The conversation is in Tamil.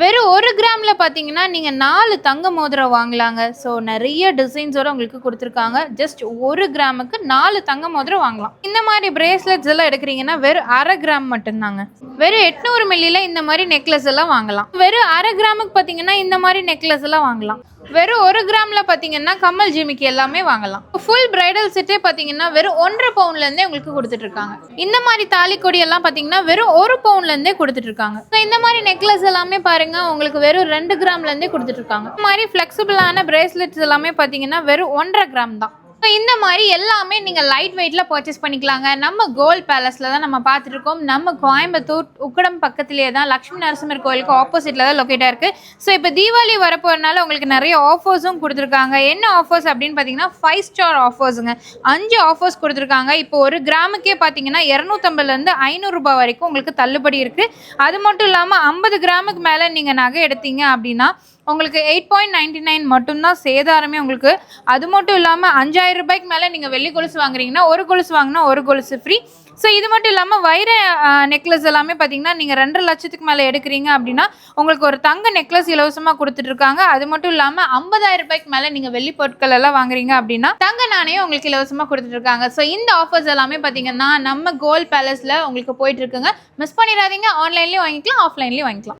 வெறும் ஒரு கிராமில் பார்த்தீங்கன்னா நீங்கள் நாலு தங்க மோதிரம் வாங்கலாங்க. ஸோ நிறைய டிசைன்ஸோட உங்களுக்கு கொடுத்துருக்காங்க. ஜஸ்ட் ஒரு கிராமுக்கு நாலு தங்க மோதிரம் வாங்கலாம். இந்த மாதிரி பிரேஸ்லெட்ஸ் எல்லாம் எடுக்கிறீங்கன்னா வெறும் அரை கிராம் மட்டும்தாங்க. வெறும் எட்நூறு மில்லியில் இந்த மாதிரி நெக்லஸ் எல்லாம் வாங்கலாம். வெறும் அரை கிராமுக்கு பார்த்தீங்கன்னா இந்த மாதிரி நெக்லஸ் எல்லாம் வாங்கலாம். வெறும் ஒரு கிராமில் பார்த்தீங்கன்னா கம்மல் ஜிமிக்கு எல்லாமே வாங்கலாம். ஃபுல் பிரைடல் செட்டே பார்த்தீங்கன்னா வெறும் ஒன்றரை பவுன்லேருந்தே உங்களுக்கு கொடுத்துட்ருக்காங்க. இந்த மாதிரி தாலி கொடி எல்லாம் பார்த்தீங்கன்னா வெறும் ஒரு பவுன்லேருந்தே கொடுத்துட்ருக்காங்க. ஸோ இந்த மாதிரி நெக்லஸ் எல்லாமே பாருங்கள் உங்களுக்கு வெறும் ரெண்டு கிராம்லேருந்தே கொடுத்துட்ருக்காங்க. இந்த மாதிரி ஃப்ளெக்சிபிளான பிரேஸ்லெட்ஸ் எல்லாமே பார்த்தீங்கன்னா வெறும் ஒன்றரை கிராம் தான். ஸோ இந்த மாதிரி எல்லாமே நீங்கள் லைட் வெயிட்ல பர்ச்சேஸ் பண்ணிக்கலாங்க. நம்ம கோல்ட் பேலஸில் தான் நம்ம பார்த்துருக்கோம் நம்ம கோயம்புத்தூர் உக்கடம் பக்கத்துலேயே தான் லக்ஷ்மி நரசிம்மர் கோயிலுக்கு ஆப்போசிட்டில் தான் லொக்கேட்டாக இருக்குது ஸோ இப்போ தீபாவளி வரப்போறதுனால உங்களுக்கு நிறைய ஆஃபர்ஸும் கொடுத்துருக்காங்க. என்ன ஆஃபர்ஸ் அப்படின்னு பார்த்தீங்கன்னா ஃபைவ் ஸ்டார் ஆஃபர்ஸுங்க அஞ்சு ஆஃபர்ஸ் கொடுத்துருக்காங்க. இப்போ ஒரு கிராமுக்கே பார்த்தீங்கன்னா இரநூத்தம்பதுலேருந்து ஐநூறுரூபா வரைக்கும் உங்களுக்கு தள்ளுபடி இருக்குது அது மட்டும் இல்லாமல் ஐம்பது கிராமுக்கு மேலே நீங்கள் நகை எடுத்தீங்க அப்படின்னா உங்களுக்கு எயிட் பாயிண்ட் நைன்டி நைன் மட்டும்தான் சேதாரமே உங்களுக்கு. அது மட்டும் இல்லாமல் அஞ்சாயிரம் ரூபாய்க்கு மேலே நீங்கள் வெள்ளி கொலுசு வாங்குறீங்கன்னா ஒரு கொலுசு வாங்கினா ஒரு கொலுசு ஃப்ரீ ஸோ இது மட்டும் இல்லாமல் வைர நெக்லஸ் எல்லாமே பார்த்தீங்கன்னா நீங்கள் ரெண்டரை லட்சத்துக்கு மேலே எடுக்கிறீங்க அப்படின்னா உங்களுக்கு ஒரு தங்க நெக்லஸ் இலவசமாக கொடுத்துட்ருக்காங்க அது மட்டும் இல்லாமல் ஐம்பதாயிரம் ரூபாய்க்கு மேலே நீங்கள் வெள்ளி பொருட்கள் எல்லாம் வாங்குறீங்க அப்படின்னா தங்க நாணயம் உங்களுக்கு இலவசமாக கொடுத்துட்ருக்காங்க ஸோ இந்த ஆஃபர்ஸ் எல்லாமே பார்த்தீங்கன்னா நம்ம கோல்ட் பேலஸில் உங்களுக்கு போயிட்டுருக்குங்க மிஸ் பண்ணிடாதீங்க. ஆன்லைன்லேயும் வாங்கிக்கலாம் ஆஃப்லைன்லேயும் வாங்கிக்கலாம்.